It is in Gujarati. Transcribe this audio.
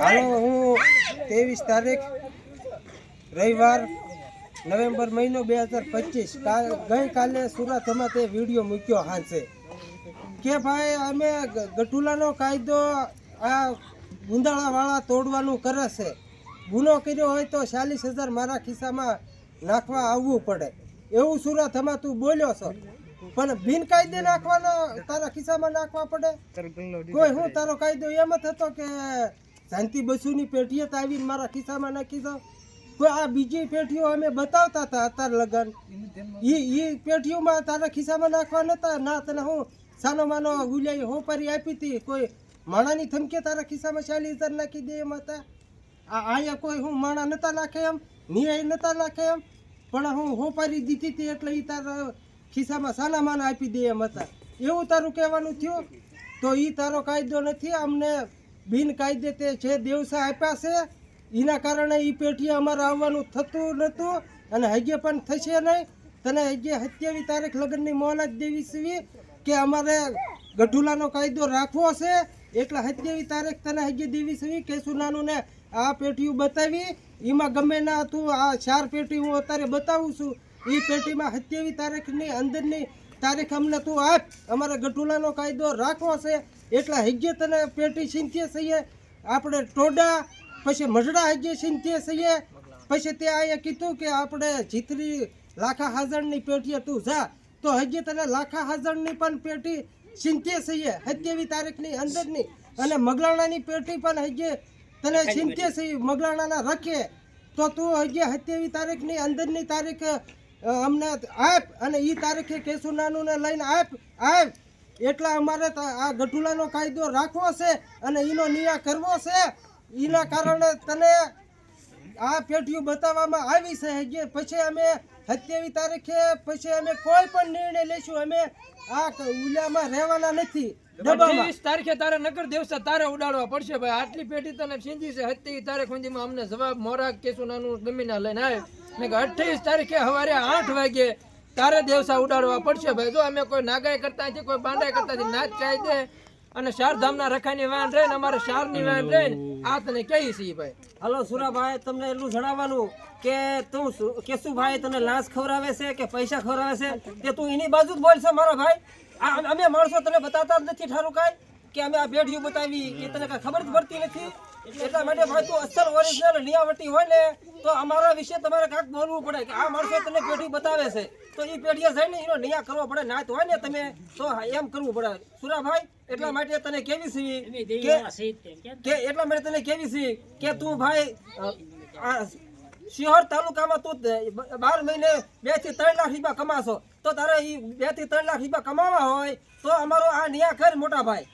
હાલો હું ત્રેવીસ તારીખ રવિવાર નવેમ્બર મહિનો બે હજાર પચીસ. ગઈકાલે સુરતમાં તે વીડિયો મૂક્યો હાંસે કે ભાઈ અમે ગઠુલાનો કાયદો આ ગુંદાળાવાળા તોડવાનું કરે છે. ગુનો કર્યો હોય તો ચાલીસ હજાર મારા ખિસ્સામાં નાખવા આવવું પડે. એવું સુરતમાં તું બોલ્યો છો. પણ બિનકાયદે નાખવાનો તારા ખિસ્સામાં નાખવા પડે? કોઈ હું તારો કાયદો એમ જ હતો કે શાંતિ બસુની પેઢીએ તો આવીને મારા ખિસ્સામાં નાખી દો. કોઈ આ બીજી પેઢીઓ અમે બતાવતા હતા અત્યારે લગન. એ એ પેઢીઓમાં તારા ખિસ્સામાં નાખવા નતા. ના, તને હું સાનો માનો ગુલિયાઈ હોપારી આપી હતી. કોઈ માણાની થમકે તારા ખિસ્સામાં ચાલીસ હજાર નાખી દે એમ હતા. આ, અહીંયા કોઈ હું માણા નતા નાખે એમ, નિયાય નતા નાખે એમ, પણ હું હોપારી દીધી હતી એટલે એ તારા ખિસ્સામાં સાના માના આપી દે એમ હતા. એવું તારું કહેવાનું થયું? તો એ તારો કાયદો નથી અમને બિનકાયદે તે જે દેવસા આપ્યા છે, એના કારણે એ પેઢી અમારે આવવાનું થતું નહોતું અને હજે પણ થશે નહીં. તને હજે સત્યાવીસ તારીખ લગ્નની મોહલત દેવી છે કે અમારે ગઢુલાનો કાયદો રાખવો છે? એટલે સત્યાવીસ તારીખ તને હજે દેવી છે કે સુનાનું ને આ પેટીયું બતાવી? એમાં ગમે ના તું આ ચાર પેટી હું અત્યારે બતાવું છું. એ પેટીમાં સત્યાવીસ તારીખની અંદરની તારીખ અમને તું આપ. અમારે ગઢુલાનો કાયદો રાખવો છે. એટલે હજે તને પેટી ચિંતીએ છીએ. આપણે ટોડા પછી મજડા હજે ચિંતીએ છીએ. પછી તે અહીંયા કીધું કે આપણે જીતરી લાખા હાજરની પેટીએ તું જા. તો હજી તને લાખા હાજરની પણ પેટી ચિંતે છીએ. સત્યાવીસ તારીખની અંદરની અને મગલાણાની પેટી પણ હજી તને ચિંતે છીએ મગલાણાના રખે. તો તું હજી હત્યાવી તારીખની અંદરની તારીખ અમને આપ અને એ તારીખે કેશુનાનું ને લઈને આપ આપ એટલા અમારે આ ગઢુલાનો કાયદો રાખવો છે અને એનો નિયા કરવો છે. એના કારણે તને આ પેઢીઓ બતાવવામાં આવી છે જે પછી અમે સત્યાવીસ તારીખે પછી અમે કોઈ પણ નિર્ણય લઈશું અમે આ ઉલામાં રહેવાના નથી. ડબ્બામાં તારીખે તારે નગર દિવસે તારે ઉડાડવા પડશે ભાઈ. આટલી પેઢી તને સિંધી છે સત્યાવીસ તારીખ સુધીમાં અમને જવાબ મોરા કેસુ નાનું ગમીના લઈને આવે. ને કે અઠ્યાવીસ તારીખે સવારે આઠ વાગે તારે દેવસા ઉડાડવા પડશે ભાઈ. જો અમે કોઈ નાગાઈ કરતા નથી કોઈ બાંધાઈ કરતા નથી નાચ કાયદે અને ચાર ધામના રખાની વાન રહે ને અમારે ચારની વાન રહે ને, આ તને કહી છીએ ભાઈ. હલો સુરાભાઈ, તમને એટલું જણાવવાનું કે તું કેશુભાઈ તને લાશ ખવડાવે છે કે પૈસા ખવડાવે છે? કે તું એની બાજુ જ બોલશે મારો ભાઈ. અમે માણસો તને બતાવતા જ નથી ઠારું કાંઈ કે અમે આ પેઢીઓ બતાવી, એ તને કાંઈ ખબર જ પડતી નથી? એટલા માટે ભાઈ તું અસલ ઓરિજિનલ નિયાવટી હોય ને તો અમારા વિશે તમારે કાંક બોલવું પડે કે આ માણસો તને પેઢી બતાવે છે. તો એ પેઢીએ જઈને એનો નિયા કરવો પડે નાત હોય ને તમે તો એમ કરવું પડે. સુરાભાઈ એટલા માટે તને કેવી છે કે એટલા માટે તને કેવી સી કે તું ભાઈ શિહોર તાલુકામાં તું બાર મહિને બેથી ત્રણ લાખ રૂપિયા કમાશો. તો તારે એ બેથી ત્રણ લાખ રૂપિયા કમાવા હોય તો અમારો આ નિયા કર મોટા ભાઈ